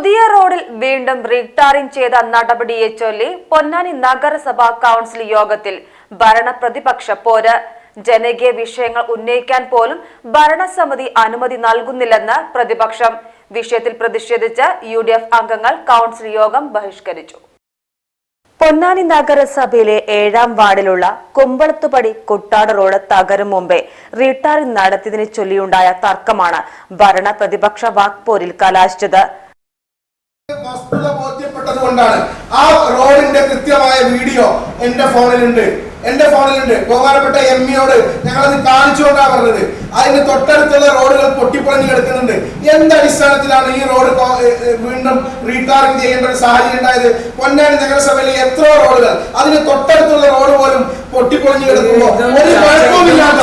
പുതിയ റോഡിൽ വീണ്ടും റിട്ടാറിംഗ് ചെയ്ത നടപടിയെ ചൊല്ലി പൊന്നാനി നഗരസഭാ കൗൺസിൽ യോഗത്തിൽ ഭരണ പ്രതിപക്ഷ പോര്. ജനകീയ വിഷയങ്ങൾ ഉന്നയിക്കാൻ പോലും ഭരണസമിതി അനുമതി നൽകുന്നില്ലെന്ന് പ്രതിപക്ഷം. വിഷയത്തിൽ പ്രതിഷേധിച്ച് യു അംഗങ്ങൾ കൗൺസിൽ യോഗം ബഹിഷ്കരിച്ചു. പൊന്നാനി നഗരസഭയിലെ ഏഴാം വാർഡിലുള്ള കുമ്പളത്തുപടി കുട്ടാട് റോഡ് തകരും മുമ്പേ റീടാറിംഗ് നടത്തിയതിനെ ചൊല്ലിയുണ്ടായ തർക്കമാണ് ഭരണ പ്രതിപക്ഷ വാക്പോരിൽ കലാശിച്ചത്. വസ്തുത ബോധ്യപ്പെട്ടത് കൊണ്ടാണ് ആ റോഡിന്റെ കൃത്യമായ വീഡിയോ എന്റെ ഫോണിലുണ്ട്. എന്റെ ഫോണിലുണ്ട്. ബഹുമാനപ്പെട്ട എം ഇയോട് ഞങ്ങളത് കാണിച്ചുകൊണ്ടാണ് പറഞ്ഞത്. അതിന് തൊട്ടടുത്തുള്ള റോഡുകൾ പൊട്ടിപ്പൊളിഞ്ഞു കിടക്കുന്നുണ്ട്. എന്ത് അടിസ്ഥാനത്തിലാണ് ഈ റോഡ് വീണ്ടും റീടാറിംഗ് ചെയ്യേണ്ട ഒരു സാഹചര്യം ഉണ്ടായത് പൊന്നാനി നഗരസഭയിലെ എത്ര റോഡുകൾ അതിന് തൊട്ടടുത്തുള്ള റോഡ് പോലും പൊട്ടിപ്പൊളിഞ്ഞു കിടക്കുമ്പോ ഒരു കുഴപ്പമില്ലാത്ത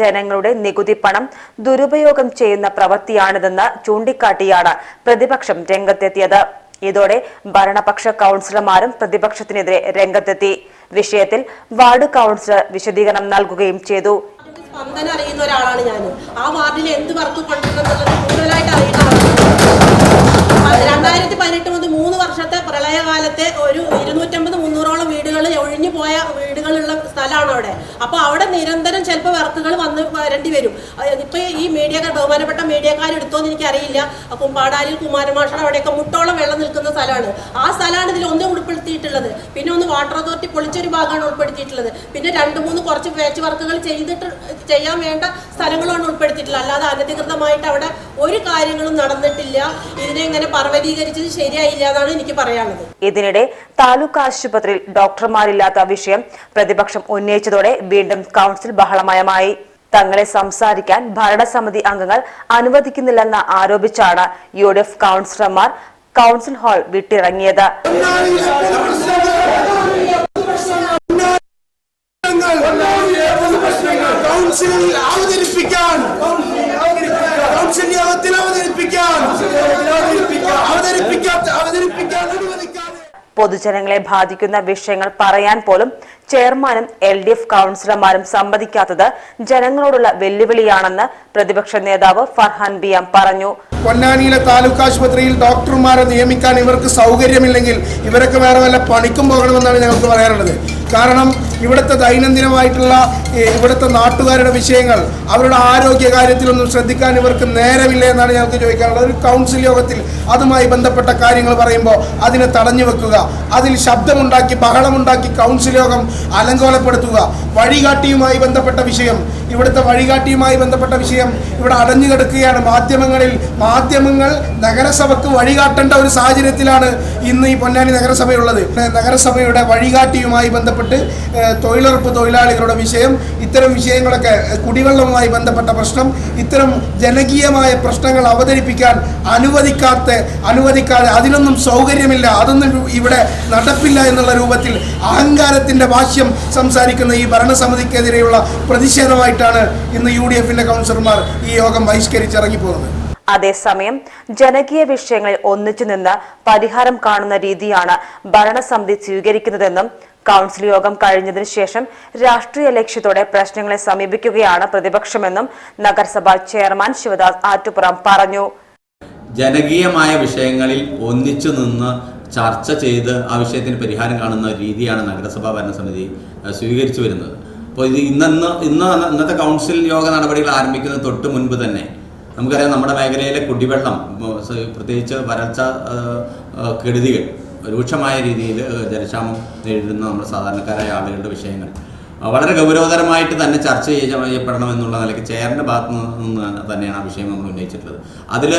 ജനങ്ങളുടെ നികുതി പണം ദുരുപയോഗം ചെയ്യുന്ന പ്രവൃത്തിയാണിതെന്ന് ചൂണ്ടിക്കാട്ടിയാണ് പ്രതിപക്ഷം രംഗത്തെത്തിയത്. ഇതോടെ ഭരണപക്ഷ കൌൺസിലർമാരും പ്രതിപക്ഷത്തിനെതിരെ രംഗത്തെത്തി. വിഷയത്തിൽ വാർഡ് കൌൺസിലർ വിശദീകരണം നൽകുകയും ചെയ്തു. സ്പന്ദന അറിയുന്ന ഒരാളാണ് ഞാൻ ആ വാർഡിൽ എന്ത് വർക്ക് കൊണ്ടുവരുന്നുള്ളത് കൂടുതലായിട്ട് അറിയുന്ന ആളാണ് അപ്പോൾ അവിടെ നിരന്തരം ചിലപ്പോൾ വർക്കുകൾ വന്ന് വരേണ്ടി വരും. ഇപ്പൊ ഈ മീഡിയക്കാർ ബഹുമാനപ്പെട്ട മീഡിയക്കാർ എടുത്തോന്ന് എനിക്കറിയില്ല. കുമ്പാടാലിൽ കുമാരമാഷ അവിടെയൊക്കെ മുട്ടോളം വെള്ളം നിൽക്കുന്ന സ്ഥലമാണ്. ആ സ്ഥലമാണ് ഇതിൽ ഒന്നും ഉൾപ്പെടുത്തിയിട്ടുള്ളത്. പിന്നെ ഒന്ന് വാട്ടർ അതോറിറ്റി പൊളിച്ചൊരു ഭാഗമാണ് ഉൾപ്പെടുത്തിയിട്ടുള്ളത്. പിന്നെ രണ്ട് മൂന്ന് കുറച്ച് പേച്ച് വർക്കുകൾ ചെയ്തിട്ട് ചെയ്യാൻ വേണ്ട സ്ഥലങ്ങളാണ് ഉൾപ്പെടുത്തിയിട്ടുള്ളത്. അല്ലാതെ അനധികൃതമായിട്ട് അവിടെ ഒരു കാര്യങ്ങളും നടന്നിട്ടില്ല. ഇതിനെ ഇങ്ങനെ പർവതീകരിച്ചത് ശരിയായില്ല എന്നാണ് എനിക്ക് പറയാനുള്ളത്. ഇതിനിടെ താലൂക്ക് ആശുപത്രിയിൽ ഡോക്ടർമാരില്ലാത്ത വിഷയം പ്രതിപക്ഷം ഉന്നയിച്ചതോടെ വീണ്ടും കൌൺസിൽ ബഹളമയമായി. തങ്ങളെ സംസാരിക്കാൻ ഭരണസമിതി അംഗങ്ങൾ അനുവദിക്കുന്നില്ലെന്ന് ആരോപിച്ചാണ് യു ഡി എഫ് കൌൺസിലർമാർ കൌൺസിൽ ഹാൾ വിട്ടിറങ്ങിയത്. കൗൺസിലിൽ അവതരിപ്പിക്കാൻ. കൗൺസിൽ യോഗത്തിൽ അവതരിപ്പിക്കാൻ. അവതരിപ്പിക്കാൻ അനുവദിക്കാതെ പൊതുജനങ്ങളെ ബാധിക്കുന്ന വിഷയങ്ങൾ പറയാൻ പോലും ചെയർമാനും എൽ ഡി എഫ് കൌൺസിലർമാരും സമ്മതിക്കാത്തത് ജനങ്ങളോടുള്ള വെല്ലുവിളിയാണെന്ന് പ്രതിപക്ഷ നേതാവ് ഫർഹാൻ ബി എം പറഞ്ഞു. പൊന്നാനിയിലെ താലൂക്ക് ആശുപത്രിയിൽ ഡോക്ടർമാരെ നിയമിക്കാൻ ഇവർക്ക് സൗകര്യമില്ലെങ്കിൽ ഇവരൊക്കെ വേറെ വല്ല പണിക്കും പോകണമെന്നാണ് ഞങ്ങൾക്ക് പറയാനുള്ളത്. കാരണം ഇവിടുത്തെ ദൈനംദിനമായിട്ടുള്ള ഇവിടുത്തെ നാട്ടുകാരുടെ വിഷയങ്ങൾ അവരുടെ ആരോഗ്യ കാര്യത്തിലൊന്നും ശ്രദ്ധിക്കാൻ ഇവർക്ക് നേരമില്ല എന്നാണ് ഞങ്ങൾക്ക് ചോദിക്കാനുള്ളത്. ഒരു കൗൺസിൽ യോഗത്തിൽ അതുമായി ബന്ധപ്പെട്ട കാര്യങ്ങൾ പറയുമ്പോൾ അതിനെ തടഞ്ഞു വെക്കുക അതിൽ ശബ്ദമുണ്ടാക്കി ബഹളമുണ്ടാക്കി കൗൺസിൽ യോഗം അലങ്കോലപ്പെടുത്തുക. വഴികാട്ടിയുമായി ബന്ധപ്പെട്ട വിഷയം ഇവിടുത്തെ വഴികാട്ടിയുമായി ബന്ധപ്പെട്ട വിഷയം ഇവിടെ അടഞ്ഞു കിടക്കുകയാണ്. മാധ്യമങ്ങളിൽ മാധ്യമങ്ങൾ നഗരസഭയ്ക്ക് വഴികാട്ടേണ്ട ഒരു സാഹചര്യത്തിലാണ് ഇന്ന് ഈ പൊന്നാനി നഗരസഭയുള്ളത്. നഗരസഭയുടെ വഴികാട്ടിയുമായി ബന്ധപ്പെട്ട് ഏഹ്, തൊഴിലുറപ്പ് തൊഴിലാളികളുടെ വിഷയം ഇത്തരം വിഷയങ്ങളൊക്കെ കുടിവെള്ളവുമായി ബന്ധപ്പെട്ട പ്രശ്നം ഇത്തരം ജനകീയമായ പ്രശ്നങ്ങൾ അവതരിപ്പിക്കാൻ അനുവദിക്കാത്ത അനുവദിക്കാതെ അതിനൊന്നും സൗകര്യമില്ല അതൊന്നും ഇവിടെ നടപ്പില്ല എന്നുള്ള രൂപത്തിൽ അഹങ്കാരത്തിന്റെ ഭാഷ്യം സംസാരിക്കുന്ന ഈ ഭരണസമിതിക്കെതിരെയുള്ള പ്രതിഷേധമായിട്ടാണ് ഇന്ന് യു ഡി എഫിന്റെ കൗൺസിലർമാർ ഈ യോഗം ബഹിഷ്കരിച്ചിറങ്ങിപ്പോകുന്നത് അതേസമയം ജനകീയ വിഷയങ്ങളിൽ ഒന്നിച്ചു നിന്ന് പരിഹാരം കാണുന്ന രീതിയാണ് ഭരണസമിതി സ്വീകരിക്കുന്നതെന്നും കൌൺസിൽ യോഗം കഴിഞ്ഞതിനു ശേഷം രാഷ്ട്രീയ ലക്ഷ്യത്തോടെ പ്രശ്നങ്ങളെ സമീപിക്കുകയാണ് പ്രതിപക്ഷമെന്നും നഗരസഭാ ചെയർമാൻ ശിവദാസ് ആറ്റുപുറം പറഞ്ഞു. ജനകീയമായ വിഷയങ്ങളിൽ ഒന്നിച്ചു നിന്ന് ചർച്ച ചെയ്ത് ആ വിഷയത്തിന് പരിഹാരം കാണുന്ന രീതിയാണ് നഗരസഭാ ഭരണസമിതി സ്വീകരിച്ചു വരുന്നത്. അപ്പോൾ ഇത് ഇന്നു ഇന്ന് ഇന്നത്തെ കൗൺസിൽ യോഗ നടപടികൾ ആരംഭിക്കുന്ന തൊട്ട് മുൻപ് തന്നെ. നമുക്കറിയാം നമ്മുടെ മേഖലയിലെ കുടിവെള്ളം പ്രത്യേകിച്ച് വരൾച്ച കെടുതികൾ രൂക്ഷമായ രീതിയിൽ ജലക്ഷാമം നേരിടുന്ന നമ്മുടെ സാധാരണക്കാരായ ആളുകളുടെ വിഷയങ്ങൾ. വളരെ ഗൗരവതരമായിട്ട് തന്നെ ചർച്ച ചെയ്യ- ചെയ്യപ്പെടണം എന്നുള്ള നിലയ്ക്ക് ചെയറിന്റെ ഭാഗത്ത് നിന്ന് തന്നെയാണ് ആ വിഷയം നമ്മൾ ഉന്നയിച്ചിട്ടുള്ളത്. അതിൽ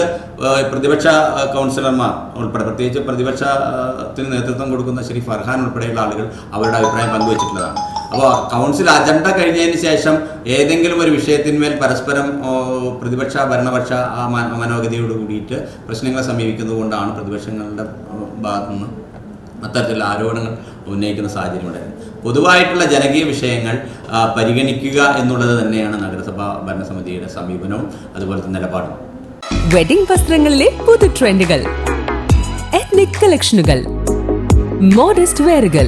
പ്രതിപക്ഷ കൗൺസിലർമാർ ഉൾപ്പെടെ പ്രത്യേകിച്ച് പ്രതിപക്ഷത്തിന് നേതൃത്വം കൊടുക്കുന്ന ശ്രീ ഫർഹാൻ ഉൾപ്പെടെയുള്ള ആളുകൾ അവരുടെ അഭിപ്രായം പങ്കുവച്ചിട്ടുള്ളതാണ്. അപ്പോൾ കൗൺസിൽ അജണ്ട കഴിഞ്ഞതിന് ശേഷം ഏതെങ്കിലും ഒരു വിഷയത്തിന്മേൽ പരസ്പരം പ്രതിപക്ഷ ഭരണപക്ഷ ആ മനോഗതിയോട് കൂടിയിട്ട് പ്രശ്നങ്ങളെ സമീപിക്കുന്നത് കൊണ്ടാണ് പ്രതിപക്ഷങ്ങളുടെ ഭാഗത്തു നിന്ന് അത്തരത്തിലുള്ള ആരോപണങ്ങൾ ഉന്നയിക്കുന്ന സാഹചര്യം ഉണ്ടായിരുന്നു പൊതുവായിട്ടുള്ള ജനകീയ വിഷയങ്ങൾ പരിഗണിക്കുക എന്നുള്ളത് തന്നെയാണ് നഗരസഭാ ഭരണസമിതിയുടെ സമീപനവും അതുപോലെ തന്നെ നിലപാടും. വെഡിംഗ് വസ്ത്രങ്ങളിലെ പുതു ട്രെൻഡുകൾ എത്നിക് കളക്ഷനുകൾ മോഡസ്റ്റ് വെയറുകൾ